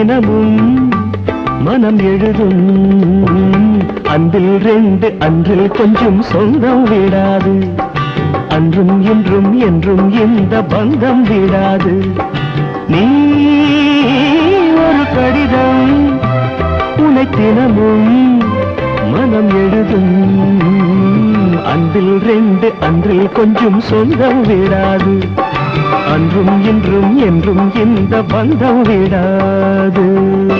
உனை மனம் எழுதும். அன்பில் ரெண்டு அன்றில் கொஞ்சம் சொந்தம் விடாது. அன்றும் இன்றும் என்றும் இந்த பந்தம் விடாது. நீ ஒரு கடிதம் உனை தினமும் மனம் எழுதும். அன்பில் ரெண்டு அன்றில் கொஞ்சம் சொந்தம் விடாது. அன்றும் இன்றும் என்றும் இந்த பந்தம் விடாது.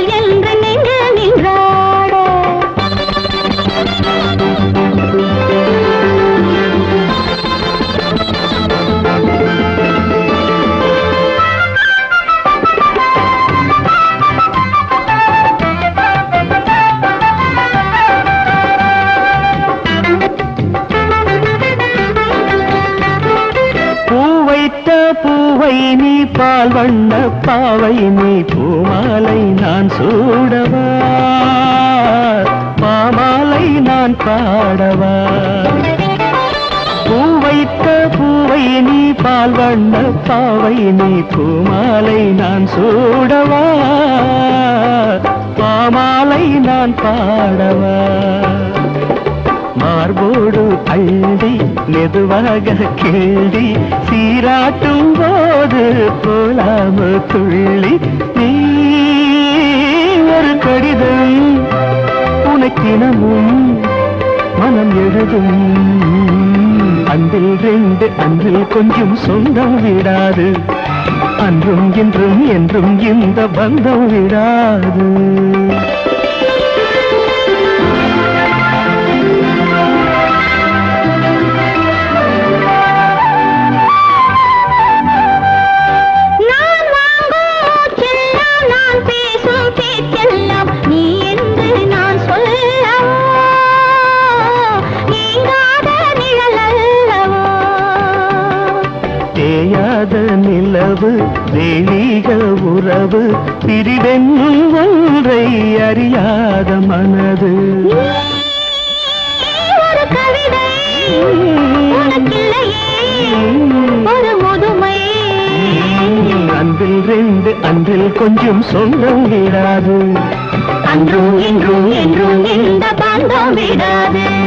பால் வண்ண பாவை நீ பூமாலை நான் சூடவா? பாமாலை நான் பாடவா? பூவைத்த பூவை நீ பால் வண்ண பாவை நீ பூமாலை நான் சூடவா? பாமாலை நான் பாடவா? மார்போடு அள்ளி மெதுவாக கிள்ளி சீராட்டும் போது போலாம துள்ளி நீ ஒரு கடிதம் உனக்கினமும் மனம் எழுதும். அன்பில் ரெண்டு அன்பில் கொஞ்சம் சொந்தம் விடாது. அன்றும் இன்றும் என்றும் இந்த பந்தம் விடாது. தெய்வீக உறவு பிரிவென்னும் ஒன்றை அறியாத மனது. அன்பில் ரெண்டு அன்றில் கொஞ்சம் சொந்தம் விடாது. அன்றும் இன்றும் என்றும் இந்த பந்தம் விடாது.